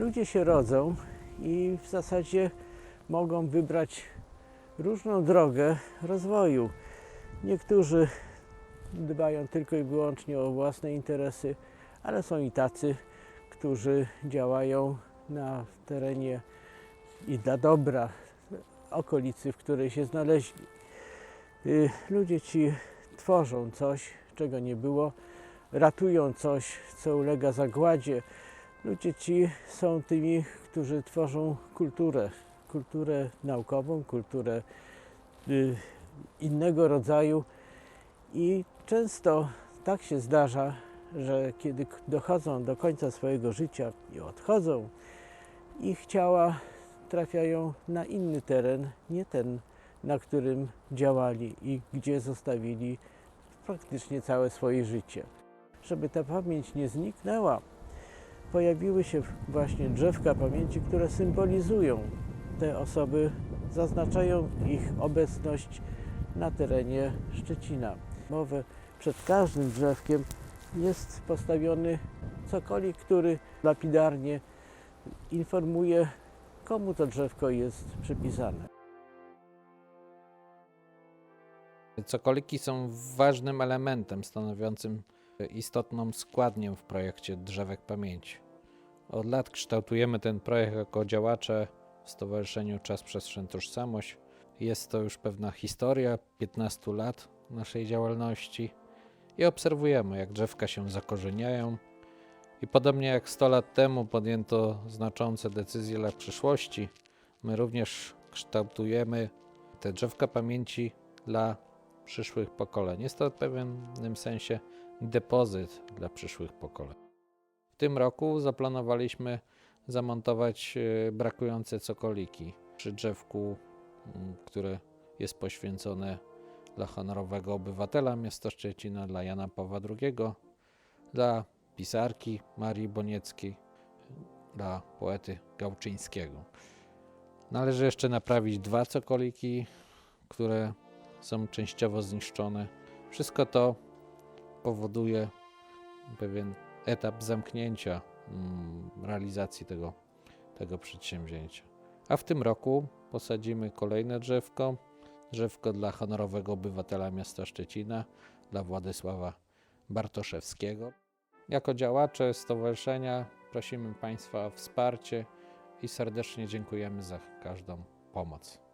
Ludzie się rodzą i w zasadzie mogą wybrać różną drogę rozwoju. Niektórzy dbają tylko i wyłącznie o własne interesy, ale są i tacy, którzy działają na terenie i dla dobra okolicy, w której się znaleźli. Y, Ludzie ci tworzą coś, czego nie było, ratują coś, co ulega zagładzie. Ludzie ci są tymi, którzy tworzą kulturę, kulturę naukową, kulturę y, innego rodzaju i często tak się zdarza, że kiedy dochodzą do końca swojego życia i odchodzą, ich ciała trafiają na inny teren, nie ten, na którym działali i gdzie zostawili praktycznie całe swoje życie. Żeby ta pamięć nie zniknęła, pojawiły się właśnie drzewka pamięci, które symbolizują te osoby, zaznaczają ich obecność na terenie Szczecina. Mowę przed każdym drzewkiem jest postawiony cokolik, który lapidarnie informuje, komu to drzewko jest przypisane. Cokoliki są ważnym elementem stanowiącym istotną składnię w projekcie Drzewek Pamięci. Od lat kształtujemy ten projekt jako działacze w Stowarzyszeniu Czas Przestrzeń Tożsamość. Jest to już pewna historia 15 lat naszej działalności i obserwujemy, jak drzewka się zakorzeniają. I podobnie jak 100 lat temu podjęto znaczące decyzje dla przyszłości, my również kształtujemy te drzewka pamięci dla przyszłych pokoleń. Jest to w pewnym sensie depozyt dla przyszłych pokoleń. W tym roku zaplanowaliśmy zamontować e, brakujące cokoliki przy drzewku, m, które jest poświęcone dla honorowego obywatela miasta Szczecina, dla Jana Pawła II, dla pisarki Marii Bonieckiej, dla poety Gałczyńskiego. Należy jeszcze naprawić dwa cokoliki, które są częściowo zniszczone. Wszystko to powoduje pewien etap zamknięcia mm, realizacji tego, tego przedsięwzięcia. A w tym roku posadzimy kolejne drzewko. Drzewko dla honorowego obywatela miasta Szczecina, dla Władysława Bartoszewskiego. Jako działacze stowarzyszenia prosimy Państwa o wsparcie i serdecznie dziękujemy za każdą pomoc.